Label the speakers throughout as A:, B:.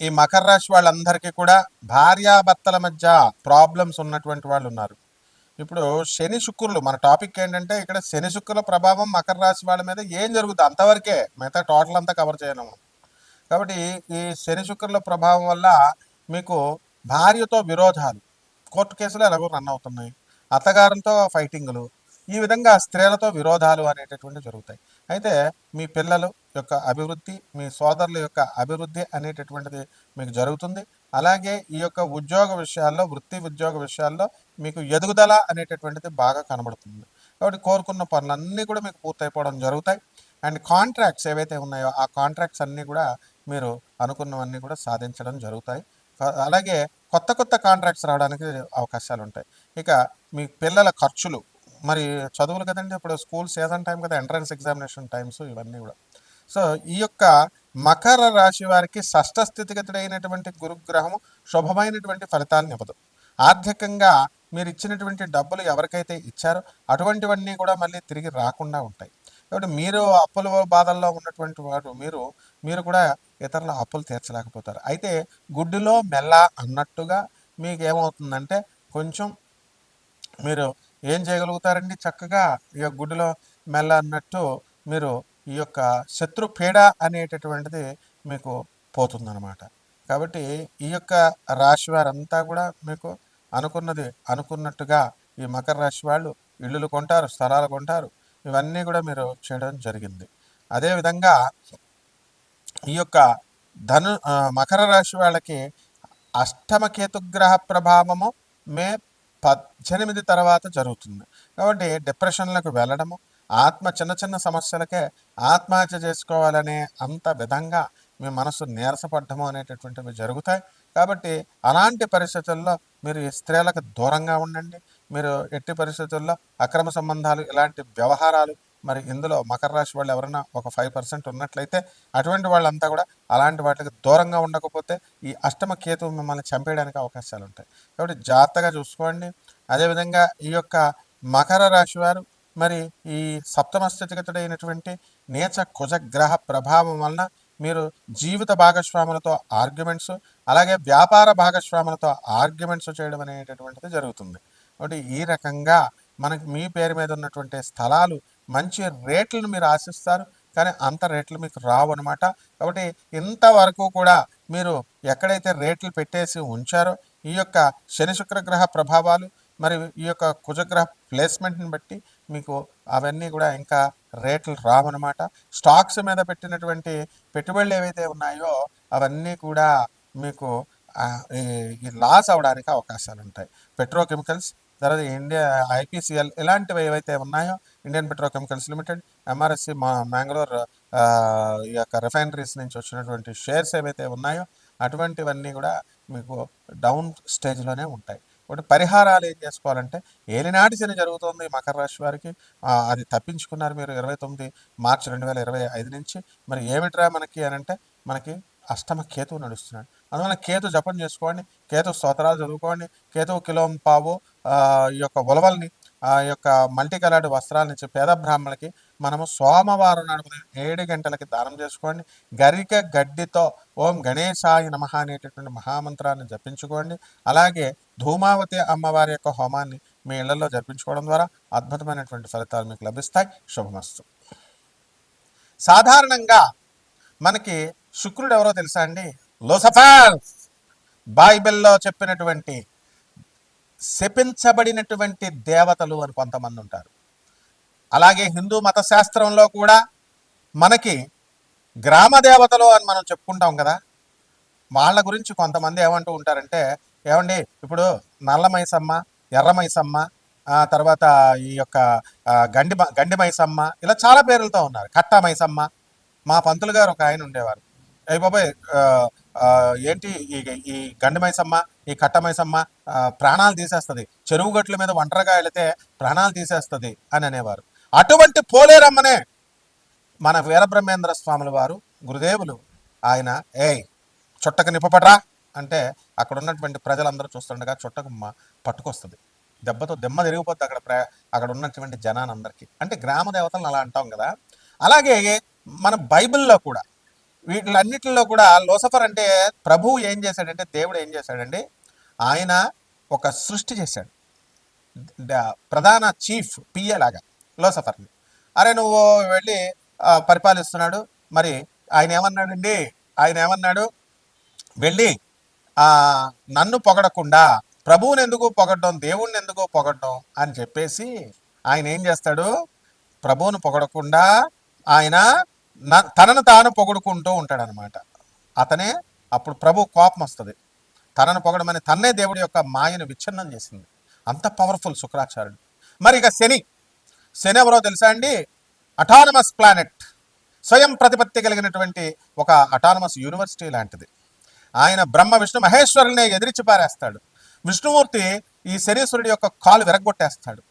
A: ఈ మకర రాశి వాళ్ళందరికీ కూడా భార్యాభర్తల మధ్య ప్రాబ్లమ్స్ ఉన్నటువంటి వాళ్ళు ఉన్నారు. ఇప్పుడు శని శుక్రులు మన టాపిక్ ఏంటంటే ఇక్కడ శని శుక్రుల ప్రభావం మకర రాశి వాళ్ళ మీద ఏం జరుగుతుంది అంతవరకే మిగతా టోటల్ అంతా కవర్ చేయను కాబట్టి ఈ శని శుక్రుల ప్రభావం వల్ల మీకు భార్యతో విరోధాలు కోర్టు కేసులు ఎలాగో రన్ అవుతున్నాయి. అత్తగారంతో ఫైటింగ్లు ఈ విధంగా స్త్రీలతో విరోధాలు అనేటటువంటి జరుగుతాయి. అయితే మీ పిల్లలు యొక్క అభివృద్ధి మీ సోదరుల యొక్క అభివృద్ధి అనేటటువంటిది మీకు జరుగుతుంది. అలాగే ఈ యొక్క ఉద్యోగ విషయాల్లో వృత్తి ఉద్యోగ విషయాల్లో మీకు ఎదుగుదల అనేటటువంటిది బాగా కనబడుతుంది. కాబట్టి కోరుకున్న పనులన్నీ కూడా మీకు పూర్తయిపోవడం జరుగుతాయి. అండ్ కాంట్రాక్ట్స్ ఏవైతే ఉన్నాయో ఆ కాంట్రాక్ట్స్ అన్నీ కూడా మీరు అనుకున్నవన్నీ కూడా సాధించడం జరుగుతాయి. అలాగే కొత్త కొత్త కాంట్రాక్ట్స్ రావడానికి అవకాశాలు ఉంటాయి ఇక మీ పిల్లల ఖర్చులు మరి చదువులు కదండి ఇప్పుడు స్కూల్ సీజన్ టైం కదా ఎంట్రన్స్ ఎగ్జామినేషన్ టైమ్స్ ఇవన్నీ కూడా. సో ఈ యొక్క మకర రాశి వారికి షష్ట స్థితిగతుడైనటువంటి గురుగ్రహము శుభమైనటువంటి ఫలితాలను ఇవ్వదు. ఆర్థికంగా మీరు ఇచ్చినటువంటి డబ్బులు ఎవరికైతే ఇచ్చారో అటువంటివన్నీ కూడా మళ్ళీ తిరిగి రాకుండా ఉంటాయి. కాబట్టి మీరు అప్పుల బాధల్లో ఉన్నటువంటి వారు మీరు మీరు కూడా ఇతరుల అప్పులు తీర్చలేకపోతారు. అయితే గుడ్డులో మెల్ల అన్నట్టుగా మీకు ఏమవుతుందంటే కొంచెం మీరు ఏం చేయగలుగుతారండి? చక్కగా ఈ యొక్క గుడ్డులో మెల్ల అన్నట్టు మీరు ఈ యొక్క శత్రు పీడ అనేటటువంటిది మీకు పోతుందన్నమాట. కాబట్టి ఈ యొక్క రాశి వారంతా కూడా మీకు అనుకున్నది అనుకున్నట్టుగా ఈ మకర రాశి వాళ్ళు ఇల్లులు కొంటారు స్థలాలు కొంటారు. ఇవన్నీ కూడా మీరు చేయడం జరిగింది. అదేవిధంగా ఈ యొక్క ధను మకర రాశి వాళ్ళకి అష్టమ కేతుగ్రహ ప్రభావము మే పద్దెనిమిది తర్వాత జరుగుతుంది. కాబట్టి డిప్రెషన్లకు వెళ్ళడము ఆత్మ చిన్న చిన్న సమస్యలకే ఆత్మహత్య చేసుకోవాలనే అంత విధంగా మీ మనసు నీరసపడ్డము అనేటటువంటివి జరుగుతాయి. కాబట్టి అలాంటి పరిస్థితుల్లో మీరు ఈ స్త్రీలకు దూరంగా ఉండండి. మీరు ఎట్టి పరిస్థితుల్లో అక్రమ సంబంధాలు ఇలాంటి వ్యవహారాలు మరి ఇందులో మకర రాశి వాళ్ళు ఎవరైనా ఒక ఫైవ్ పర్సెంట్ ఉన్నట్లయితే అటువంటి వాళ్ళంతా కూడా అలాంటి వాటికి దూరంగా ఉండకపోతే ఈ అష్టమ కేతు మిమ్మల్ని చంపేయడానికి అవకాశాలు ఉంటాయి. కాబట్టి జాగ్రత్తగా చూసుకోండి. అదేవిధంగా ఈ యొక్క మకర రాశి వారు మరి ఈ సప్తమ స్థితిగతుడైనటువంటి నేచ కుజగ్రహ ప్రభావం వలన మీరు జీవిత భాగస్వాములతో ఆర్గ్యుమెంట్స్ అలాగే వ్యాపార భాగస్వాములతో ఆర్గ్యుమెంట్స్ చేయడం అనేటటువంటిది జరుగుతుంది. కాబట్టి ఈ రకంగా మనకి మీ పేరు మీద ఉన్నటువంటి స్థలాలు మంచి రేట్లను మీరు ఆశిస్తారు కానీ అంత రేట్లు మీకు రావు అనమాట కాబట్టి ఇంతవరకు కూడా మీరు ఎక్కడైతే రేట్లు పెట్టేసి ఉంచారో ఈ యొక్క శని శుక్రగ్రహ ప్రభావాలు మరి ఈ యొక్క కుజగ్రహ ప్లేస్మెంట్ని బట్టి మీకు అవన్నీ కూడా ఇంకా రేట్లు రావన్నమాట. స్టాక్స్ మీద పెట్టినటువంటి పెట్టుబడులు ఏవైతే ఉన్నాయో అవన్నీ కూడా మీకు లాస్ అవడానికి అవకాశాలు ఉంటాయి పెట్రోకెమికల్స్ తర్వాత ఇండియా ఐపీసీఎల్ ఇలాంటివి ఏవైతే ఉన్నాయో ఇండియన్ పెట్రోకెమికల్స్ లిమిటెడ్ ఎంఆర్ఎస్సి మా మ్యాంగ్లూర్ ఈ యొక్క రిఫైనరీస్ నుంచి వచ్చినటువంటి షేర్స్ ఏవైతే ఉన్నాయో అటువంటివన్నీ కూడా మీకు డౌన్ స్టేజ్లోనే ఉంటాయి. ఒకటి పరిహారాలు ఏం చేసుకోవాలంటే ఏలినాటి శని జరుగుతుంది మకర రాశి వారికి. అది తప్పించుకున్నారు మీరు ఇరవై తొమ్మిది మార్చి రెండు వేల ఇరవై ఐదు నుంచి. మరి ఏమిట్రా మనకి అని అంటే మనకి అష్టమ కేతువు నడుస్తున్నాడు. అందువల్ల కేతు జపం చేసుకోండి కేతు స్తోత్రాలు చదువుకోండి కేతువు కిలోం పావు ఈ యొక్క ఉలవల్ని ఆ యొక్క మల్టీ కలర్డ్ వస్త్రాలను ఇచ్చి పేద బ్రాహ్మణులకి మనము సోమవారం నాడు ఉదయం ఏడు గంటలకి దానం చేసుకోండి. గరిక గడ్డితో ఓం గణేశాయ నమః అనేటటువంటి మహామంత్రాన్ని జపించుకోండి. అలాగే ధూమావతి అమ్మవారి యొక్క హోమాన్ని మీ ఇళ్ళలో జరిపించుకోవడం ద్వారా అద్భుతమైనటువంటి ఫలితాలు మీకు లభిస్తాయి. శుభమస్తు. సాధారణంగా మనకి శుక్రుడు ఎవరో తెలుసా అండి? లోసఫర్ బైబిల్లో చెప్పినటువంటి శపించబడినటువంటి దేవతలు అని కొంతమంది ఉంటారు. అలాగే హిందూ మత శాస్త్రంలో కూడా మనకి గ్రామ దేవతలు అని మనం చెప్పుకుంటాం కదా. వాళ్ళ గురించి కొంతమంది ఏమంటూ ఉంటారంటే ఏమండి ఇప్పుడు నల్ల మైసమ్మ ఎర్ర మైసమ్మ తర్వాత ఈ యొక్క గండి మ- గండి మైసమ్మ ఇలా చాలా పేర్లతో ఉన్నారు. కట్టా మైసమ్మ మా పంతులు గారు ఒక ఆయన ఉండేవారు. అయ్యి బాబాయ్ ఏంటి ఈ ఈ గండి మైసమ్మ? ఈ కట్టమైసమ్మ ప్రాణాలు తీసేస్తుంది. చెరువు గట్ల మీద ఒంటరిగా వెళితే ప్రాణాలు తీసేస్తుంది అని అనేవారు. అటువంటి పోలేరమ్మనే మన వీరబ్రహ్మేంద్ర స్వాముల వారు గురుదేవులు ఆయన ఏయ్ చుట్టకు నిప్పపడరా అంటే అక్కడ ఉన్నటువంటి ప్రజలందరూ చూస్తుండగా చుట్టకుమ్మ పట్టుకొస్తుంది. దెబ్బతో దెమ్మ తిరిగిపోతుంది అక్కడ ప్ర అక్కడ ఉన్నటువంటి జనానందరికీ. అంటే గ్రామ దేవతలను అలా అంటాం కదా. అలాగే మన బైబిల్లో కూడా వీటిలన్నిటిలో కూడా లోసఫర్ అంటే ప్రభువు ఏం చేశాడంటే దేవుడు ఏం చేశాడండి? ఆయన ఒక సృష్టి చేశాడు. ప్రధాన చీఫ్ పిఏ లాగా లోసఫర్ని. అరే నువ్వు వెళ్ళి పరిపాలిస్తున్నాడు. మరి ఆయన ఏమన్నాడండి? ఆయన ఏమన్నాడు? వెళ్ళి ఆ నన్ను పొగడకుండా ప్రభువుని ఎందుకు పొగడడం దేవుణ్ణి ఎందుకు పొగడడం అని చెప్పేసి ఆయన ఏం చేస్తాడు? ప్రభువును పొగడకుండా ఆయన న- తనను తాను పొగుడుకుంటూ ఉంటాడనమాట. అతనే అప్పుడు ప్రభు కోపం వస్తుంది. తనను పొగడమని తన్నే దేవుడి యొక్క మాయను విచ్ఛిన్నం చేసింది. అంత పవర్ఫుల్ శుక్రాచార్యుడు. మరి ఇక శని. శని ఎవరో తెలుసా అండి? అటానమస్ ప్లానెట్ స్వయం ప్రతిపత్తి కలిగినటువంటి ఒక అటానమస్ యూనివర్సిటీ లాంటిది. ఆయన బ్రహ్మ విష్ణు మహేశ్వరుల్ని ఎదిరించి పారేస్తాడు. విష్ణుమూర్తి ఈ శనీశ్వరుడి యొక్క కాలు విరగొట్టేస్తాడు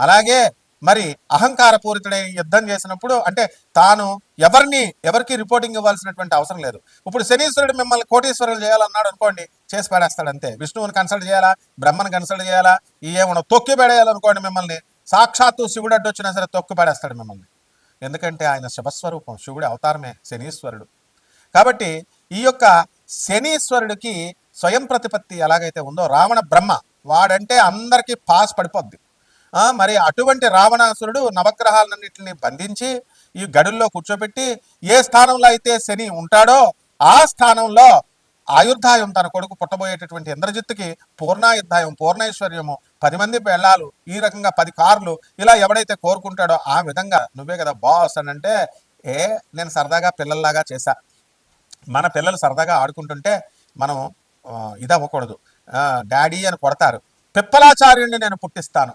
A: అలాగే మరి అహంకారపూరితుడై యుద్ధం చేసినప్పుడు అంటే తాను ఎవరిని ఎవరికి రిపోర్టింగ్ ఇవ్వాల్సినటువంటి అవసరం లేదు. ఇప్పుడు శనీశ్వరుడు మిమ్మల్ని కోటీశ్వరులు చేయాలన్నాడు అనుకోండి చేసి పడేస్తాడు అంతే. విష్ణువుని కన్సల్ట్ చేయాలా? బ్రహ్మను కన్సల్ట్ చేయాలా? ఈ ఏమన్నా తొక్కి పడేయాలనుకోండి మిమ్మల్ని. సాక్షాత్తు శివుడు అడ్డు వచ్చినా సరే తొక్కి పడేస్తాడు మిమ్మల్ని. ఎందుకంటే ఆయన శివస్వరూపం శివుడి అవతారమే శనీశ్వరుడు. కాబట్టి ఈ యొక్క శనీశ్వరుడికి స్వయం ప్రతిపత్తి ఎలాగైతే ఉందో రావణ బ్రహ్మ వాడంటే అందరికీ పాస్ పడిపోద్ది. మరి అటువంటి రావణాసురుడు నవగ్రహాలన్నింటిని బంధించి ఈ గడుల్లో కూర్చోబెట్టి ఏ స్థానంలో అయితే శని ఉంటాడో ఆ స్థానంలో ఆయుర్ధాయం తన కొడుకు పుట్టబోయేటటువంటి ఇంద్రజిత్తుకి పూర్ణాయుర్ధాయం పూర్ణైశ్వర్యము పది మంది పెళ్ళాలు ఈ రకంగా పది కార్లు ఇలా ఎవడైతే కోరుకుంటాడో ఆ విధంగా నువ్వే కదా బాస్ అని అంటే ఏ నేను సరదాగా పిల్లల్లాగా చేశా. మన పిల్లలు సరదాగా ఆడుకుంటుంటే మనం ఇది అవ్వకూడదు డాడీ అని కొడతారు. పిప్పలాచార్యుడిని నేను పుట్టిస్తాను.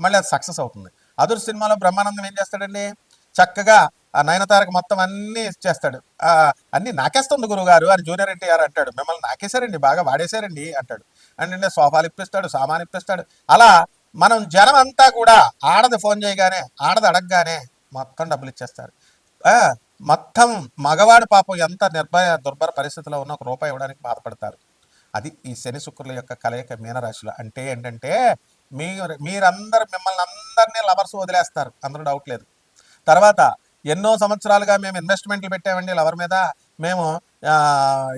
A: మళ్ళీ అది సక్సెస్ అవుతుంది. అదురు సినిమాలో బ్రహ్మానందం ఏం చేస్తాడండి? చక్కగా ఆ నయనతారకు మొత్తం అన్నీ చేస్తాడు. ఆ, అన్ని నాకేస్తుంది గురుగారు అని జూనియర్ ఎన్టీఆర్ అంటాడు. మిమ్మల్ని నాకేశారండి బాగా వాడేశారండి అంటాడు. అంటే సోఫాలు ఇప్పిస్తాడు సామాన్ ఇప్పిస్తాడు. అలా మనం జనం అంతా కూడా ఆడది ఫోన్ చేయగానే ఆడది అడగగానే మొత్తం డబ్బులు ఇచ్చేస్తారు. మొత్తం మగవాడు పాపం ఎంత నిర్భయ దుర్భర పరిస్థితిలో ఉన్న ఒక రూపాయి ఇవ్వడానికి బాధపడతారు. అది ఈ శని శుక్రుల యొక్క కలయిక మీనరాశిలో. అంటే ఏంటంటే మీరు మీరందరు మిమ్మల్ని అందరినీ లవర్స్ వదిలేస్తారు. అందరూ డౌట్ లేదు. తర్వాత ఎన్నో సంవత్సరాలుగా మేము ఇన్వెస్ట్మెంట్లు పెట్టామండి లవర్ మీద. మేము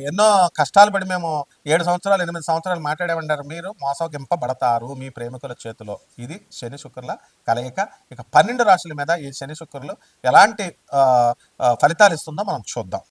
A: ఎన్నో కష్టాలు పడి మేము ఏడు సంవత్సరాలు ఎనిమిది సంవత్సరాలు మాట్లాడామంటారు. మీరు మోసగింపబడతారు మీ ప్రేమికుల చేతిలో. ఇది శని శుక్రుల కలయిక. ఇక పన్నెండు రాశుల మీద ఈ శని శుక్రులు ఎలాంటి ఫలితాలు ఇస్తుందో మనం చూద్దాం.